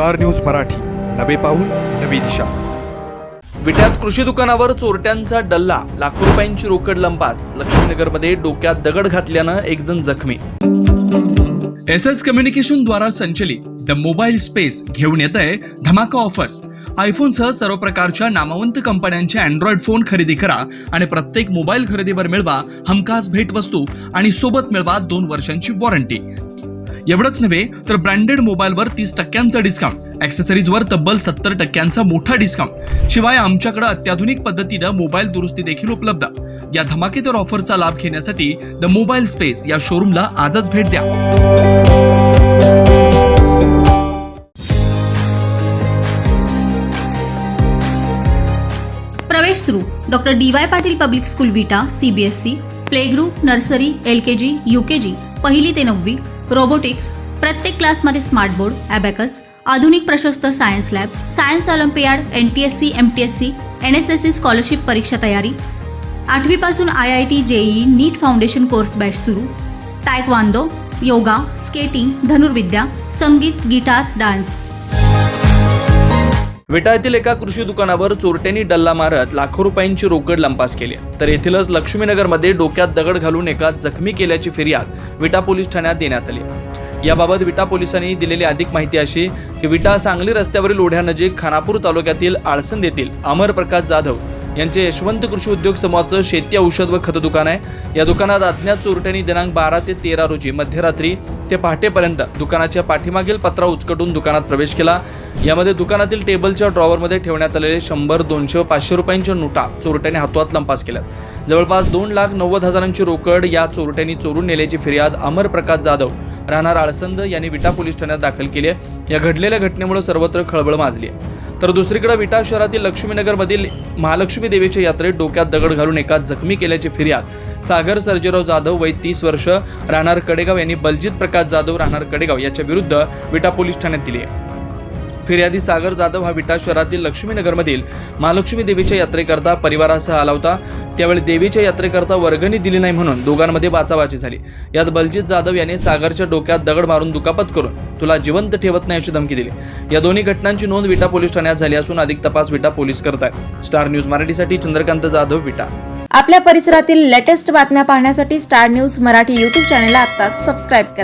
Star news Marathi. नवे पाऊल नवी दिशा. विट्यात कृषी दुकानावर चोरट्यांचा डल्ला. लाखो रुपयांची रोकड लंपास लक्ष्मीनगरमध्ये डोक्यात दगड घातल्यानं एक जण जखमी. एस एस कम्युनिकेशन द्वारा संचलित द मोबाईल स्पेस घेऊन येत आहे धमाका ऑफर्स. आयफोनसह सर्व प्रकारच्या नामवंत कंपन्यांचे अँड्रॉइड फोन खरेदी करा आणि प्रत्येक मोबाईल खरेदीवर मिळवा हमखास भेटवस्तू आणि सोबत मिळवा दोन वर्षांची वॉरंटी. एवढंच नव्हे तर ब्रँडेड मोबाईलवर तीस टक्क्यांचा डिस्काउंट ॲक्सेसरीजवर तब्बल सत्तर टक्क्यांचा मोठा डिस्काउंट शिवाय आमच्याकडे अत्याधुनिक पद्धतीनं मोबाईल दुरुस्ती देखील उपलब्ध. या धमाकेदार ऑफरचा लाभ घेण्यासाठी द मोबाईल स्पेस या शोरूमला आजच भेट द्या. प्रवेश सुरू. Doctor D Y Patil public school Vita CBSE play group nursery L K G U K G पहिली ते नववी रोबोटिक्स प्रत्येक क्लासमध्ये स्मार्ट बोर्ड ॲबॅकस आधुनिक प्रशस्त science lab science olympiad N T S C M T S C N S S C scholarship परीक्षा तयारी. आठवीपासून I I T JEE NEET foundation course batch सुरू. तायक्वांदो योगा स्केटिंग धनुर्विद्या संगीत guitar dance. विटा एका कृषी दुकानावर चोरट्यांनी डल्ला मारत लाखो रुपयांची रोकड लंपास केली. तर येथीलच लक्ष्मीनगरमध्ये डोक्यात दगड घालून एका जखमी केल्याची फिर्याद विटा पोलीस ठाण्यात देण्यात आली. याबाबत विटा पोलिसांनी दिलेली अधिक माहिती अशी की विटा सांगली रस्त्यावरील ओढ्यानजीक खानापूर तालुक्यातील आळसंद येथील अमर प्रकाश जाधव यांचे यशवंत कृषी उद्योग समूहाचं शेती औषध व खत दुकान आहे. या दुकानात अज्ञात चोरट्यांनी दिनांक बारा ते तेरा रोजी मध्यरात्री ते पहाटेपर्यंत दुकानाच्या पाठीमागील पत्रा उचकटून दुकानात प्रवेश केला. यामध्ये दुकानातील टेबलच्या ड्रॉवरमध्ये ठेवण्यात आलेले शंभर दोनशे व पाचशे रुपयांच्या नोटा चोरट्याने हातोहात लंपास केल्यात. जवळपास दोन लाख नव्वद हजारांची रोकड या चोरट्यांनी चोरून नेल्याची फिर्याद अमर प्रकाश जाधव राहणार आळसंद यांनी विटा पोलीस ठाण्यात दाखल केली आहे. या घडलेल्या घटनेमुळे सर्वत्र खळबळ माजली आहे. तर दुसरीकडे विटा शहरातील लक्ष्मीनगरमधील महालक्ष्मी देवीच्या यात्रेत डोक्यात दगड घालून एका जखमी केल्याची फिर्याद. सागर सर्जेराव जाधव वय तीस वर्ष राहणार कडेगाव यांनी बलजित प्रकाश जाधव राहणार कडेगाव याच्या विरुद्ध विटा पोलीस ठाण्यात दिली आहे. फिर्यादी सागर जाधव हा विटा शहरातील लक्ष्मीनगरमधील महालक्ष्मी देवीच्या यात्रेकरता परिवारासह आला होता. त्यावेळी देवीच्या यात्रेकरता वर्गणी दिली नाही म्हणून दोघांमध्ये बाचाबाची झाली. यात बलजित जाधव याने सागरच्या डोक्यात दगड मारून दुखापत करून तुला जिवंत ठेवत नाही अशी धमकी दिली. या दोन्ही घटनांची नोंद विटा पोलीस ठाण्यात झाली असून अधिक तपास विटा पोलीस करत आहेत स्टार न्यूज मराठीसाठी चंद्रकांत जाधव विटा. आपल्या परिसरातील लेटेस्ट बातम्या पाहण्यासाठी स्टार न्यूज मराठी यूट्यूब चॅनलला आता सबस्क्राईब करा.